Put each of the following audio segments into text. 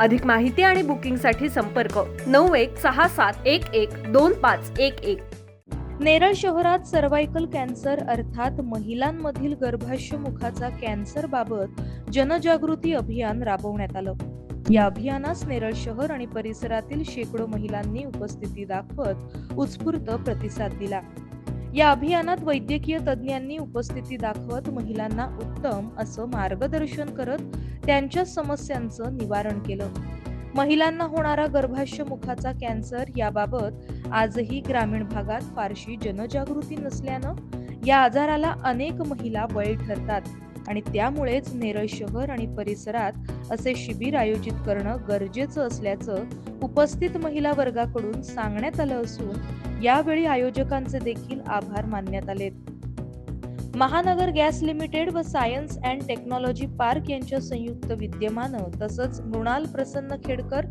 अधिक माहिती आणि बुकिंगसाठी संपर्क नऊ एक सहा सात एक एक दोन पाच एक एक. नेरळ शहरात सर्वायकल कॅन्सर अर्थात महिलांमधील गर्भाशय मुखाचा कॅन्सर बाबत जनजागृती अभियान राबवण्यात आलं. या अभियानास नेरळ शहर आणि परिसरातील शेकडो महिलांनी उपस्थिती दाखवत उत्स्फूर्त प्रतिसाद दिला. या अभियानात वैद्यकीय तज्ज्ञांनी उपस्थिती दाखवत महिलांना उत्तम असं मार्गदर्शन करत त्यांच्या समस्यांचं निवारण केलं. महिलांना होणारा गर्भाशय मुखाचा कॅन्सर याबाबत आजही ग्रामीण भागात फारशी जनजागृती नसल्यानं या आजाराला अनेक महिला बळी ठरतात आणि त्यामुळेच नेरळ शहर आणि परिसरात असे शिबिर आयोजित करणं गरजेचं असल्याचं उपस्थित महिला वर्गाकडून सांगण्यात आलं असून यावेळी आयोजकांचे देखील आभार मानण्यात आलेत महानगर गॅस लिमिटेड व सायन्स अँड टेक्नॉलॉजी पार्क यांच्या संयुक्त विद्यमानं तसंच मृणाल प्रसन्न खेडकर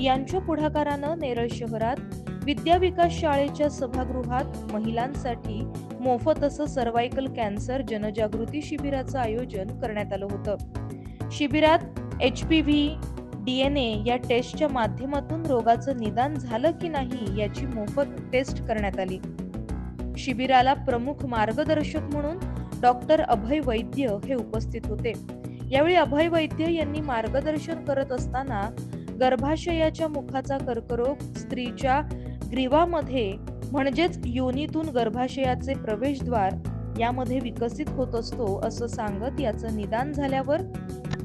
यांच्या पुढाकारानं नेरळ शहरात विद्या विकास शाळेच्या सभागृहात महिलांसाठी मोफत असं सर्वायकल कॅन्सर जनजागृती शिबिराचं आयोजन करण्यात आलं होतं. शिबिरात एच पी व्ही डीएनए या टेस्टच्या माध्यमातून रोगाचं निदान झालं की नाही याची मोफत टेस्ट करण्यात आली. शिबिराला प्रमुख मार्गदर्शक म्हणून डॉक्टर अभय वैद्य हे उपस्थित होते. यावेळी अभय वैद्य यांनी मार्गदर्शन करत असताना गर्भाशयाच्या मुखाचा कर्करोग स्त्रीच्या ग्रीवामध्ये म्हणजेच योनीतून गर्भाशयाचे प्रवेशद्वार यामध्ये विकसित होत असतो असं सांगत याचं निदान झाल्यावर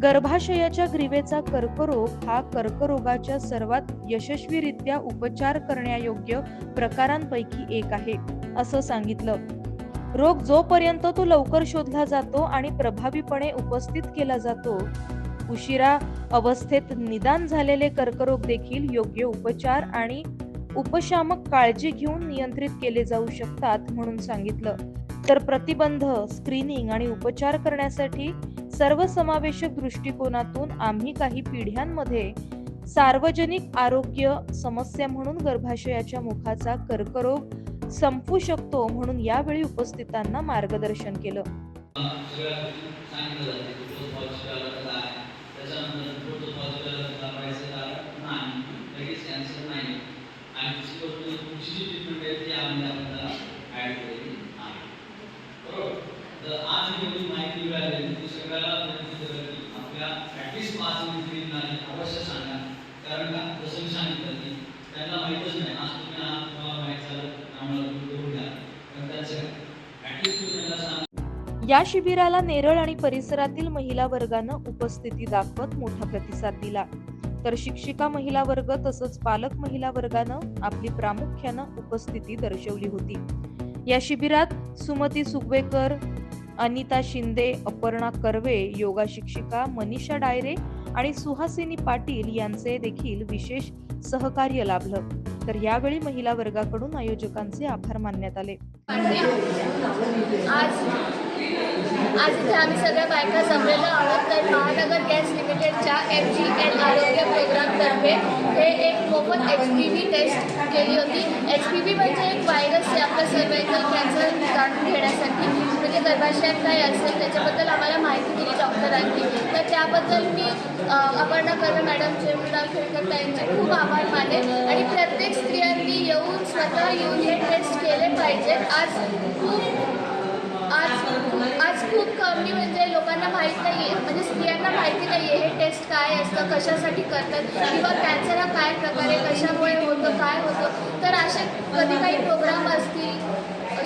गर्भाशयाच्या ग्रीवेचा कर्करोग हा कर्करोगाच्या सर्वात यशस्वीरित्या उपचार करण्यायोग्य प्रकारांपैकी एक आहे असं सांगितलं. रोग जोपर्यंत तो लवकर शोधला जातो आणि प्रभावीपणे उपस्थित केला जातो उशिरा अवस्थेत निदान झालेले कर्करोग देखील योग्य उपचार आणि उपशामक काळजी घेऊन नियंत्रित केले जाऊ शकतात म्हणून सांगितलं. तर प्रतिबंध स्क्रीनिंग आणि उपचार करण्यासाठी सर्वसमावेशक दृष्टिकोनातून आम्ही काही पिढ्यांमध्ये सार्वजनिक आरोग्य समस्या म्हणून गर्भाशयाच्या मुखाचा कर्करोग संपू शकतो म्हणून यावेळी उपस्थितांना मार्गदर्शन केलं सगळ्या सांगितलं जाते प्रोटोकॉल शिकायला आहे त्याच्यानंतर प्रोटोकॉल दाखवायचं कारण नाही लगेच कॅन्सर नाही आणि दुसरी गोष्ट तुमची जी ट्रीटमेंट आहे ती आम्ही आपल्याला ॲड केलेली आहे बरोबर तर आज ही एवढी माहिती मिळाली ती सगळ्याला विनंती करेल की आपल्या ॲटलिस्ट पाच मिनिट नाही अवश्य सांगा कारण का जसं मी सांगितलं की त्यांना माहीतच नाही आज तुम्ही आहात तुम्हाला माहीत झालं आम्हाला तुम्ही करून द्या पण त्याचं ॲटलिस्ट तुम्ही त्यांना सांग या शिबिराला नेरळ आणि परिसरातील महिला वर्गानं उपस्थिती दाखवत मोठा प्रतिसाद दिला. तर शिक्षिका महिला वर्ग तसंच पालक महिला वर्गानं आपली प्रामुख्यानं उपस्थिती दर्शवली होती. या शिबिरात सुमती सुगवेकर अनिता शिंदे अपर्णा कर्वे योगा शिक्षिका मनीषा डायरे आणि सुहासिनी पाटील यांचे देखील विशेष सहकार्य लाभलं. तर यावेळी महिला वर्गाकडून आयोजकांचे आभार मानण्यात आले. आज आज इथे आम्ही सगळ्या बायका जमलेलो आहोत. तर महानगर गॅस लिमिटेडच्या एम जी एल आरोग्य प्रोग्रामतर्फे हे एक मोफत एच पी व्ही टेस्ट केली होती. एच पी व्ही म्हणजे एक व्हायरस आहे आपल्या सर्वायकल कॅन्सर जाणून घेण्यासाठी गर्भाशयात काय असेल त्याच्याबद्दल आम्हाला माहिती दिली डॉक्टरांनी तर त्याबद्दल मी अपर्णा कर्वे मॅडम मृणाल खेळकर यांचे खूप आभार माने आणि प्रत्येक स्त्रियांनी येऊन स्वतः येऊन हे टेस्ट केले पाहिजेत आज खूप आज आज खूप कमी म्हणजे लोकांना माहीत नाही आहे म्हणजे स्त्रियांना माहिती नाही आहे हे टेस्ट काय असतं कशासाठी करतात किंवा कॅन्सर हा काय प्रकार आहे कशामुळे होतं काय होतं. तर असे कधी काही प्रोग्राम असतील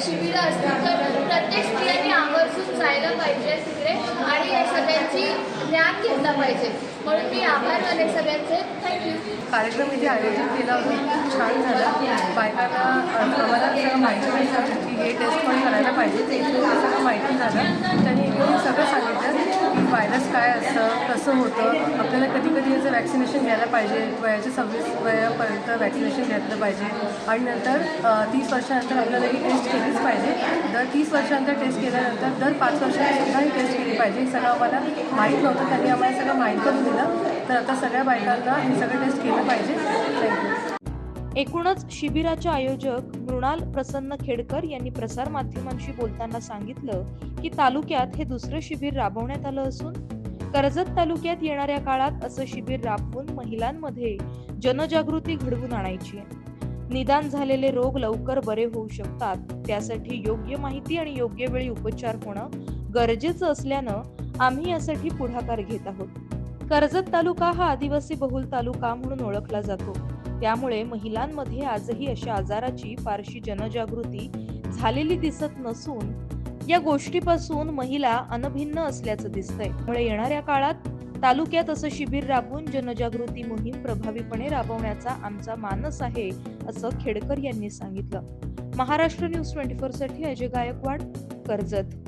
शिबिरं असतात. तर प्रत्येक स्त्रियांनी आवर्जून जायला पाहिजे तिकडे आणि या सगळ्यांची ज्ञान घेतलं पाहिजे. म्हणून मी आभार माने सगळ्यांचे. थँक्यू कार्यक्रम इथे आयोजित केला होता खूप छान झाला. बायकांना आम्हाला सगळं माहिती पण झालं की हे टेस्ट पण करायला पाहिजे. ते सगळं माहिती झालं. त्यांनी सगळं सांगितलं की व्हायरस काय असतं कसं होतं आपल्याला कधी कधी याचं वॅक्सिनेशन घ्यायला पाहिजे वयाच्या सव्वीस वयापर्यंत वॅक्सिनेशन घेतलं पाहिजे. आणि नंतर तीस वर्षानंतर आपल्याला ही टेस्ट केलीच पाहिजे. दर तीस वर्षानंतर टेस्ट केल्यानंतर दर पाच वर्षांसुद्धा ही टेस्ट केली पाहिजे. हे सगळं आम्हाला माहीत नव्हतं त्यांनी आम्हाला सगळं माहीत करून दिलं. तर आता सगळ्या बायकांना हे सगळं टेस्ट केलं पाहिजे. थँक्यू एकूणच शिबिराचे आयोजक मृणाल प्रसन्न खेडकर यांनी प्रसार माध्यमांशी बोलताना सांगितलं की तालुक्यात हे दुसरं शिबिर राबवण्यात आलं असून कर्जत तालुक्यात येणाऱ्या काळात असं शिबिर राबवून महिलांमध्ये जनजागृती घडवून आणायची निदान झालेले रोग लवकर बरे होऊ शकतात त्यासाठी योग्य माहिती आणि योग्य वेळी उपचार होणं गरजेचं असल्यानं आम्ही यासाठी पुढाकार घेत आहोत. कर्जत तालुका हा आदिवासी बहुल तालुका म्हणून ओळखला जातो. त्यामुळे महिलांमध्ये आजही अशा आजाराची फारशी जनजागृती झालेली दिसत नसून या गोष्टीपासून महिला अनभिन्न असल्याचं दिसतंय. त्यामुळे येणाऱ्या काळात तालुक्यात असं शिबिर राबवून जनजागृती मोहीम प्रभावीपणे राबवण्याचा आमचा मानस आहे असं खेडकर यांनी सांगितलं. महाराष्ट्र न्यूज ट्वेंटी फोरसाठी अजय गायकवाड कर्जत.